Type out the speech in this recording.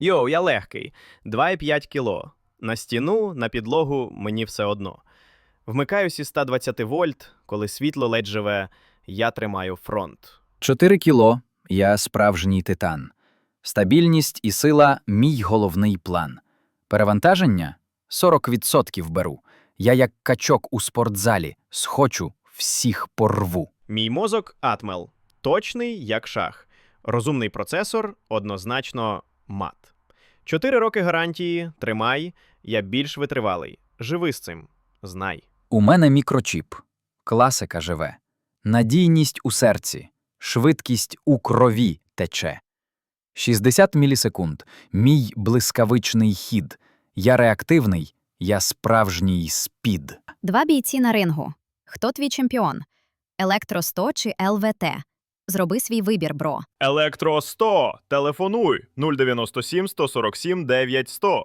Йоу, я легкий. 2,5 кіло. На стіну, на підлогу мені все одно. Вмикаюсь із 120 вольт, коли світло ледь живе, я тримаю фронт. 4 кіло я справжній титан. Стабільність і сила мій головний план. Перевантаження 40% беру. Я як качок у спортзалі, схочу, всіх порву. Мій мозок Атмел. Точний, як шах. Розумний процесор однозначно мат. Чотири роки гарантії, тримай, я більш витривалий. Живи з цим, знай. У мене мікрочіп. Класика живе. Надійність у серці, швидкість у крові тече. 60 мілісекунд. Мій блискавичний хід. Я реактивний, я справжній спід. Два бійці на рингу. Хто твій чемпіон? Електро 100 чи ЛВТ? Зроби свій вибір, бро. Електро 100. Телефонуй 097 147 9100.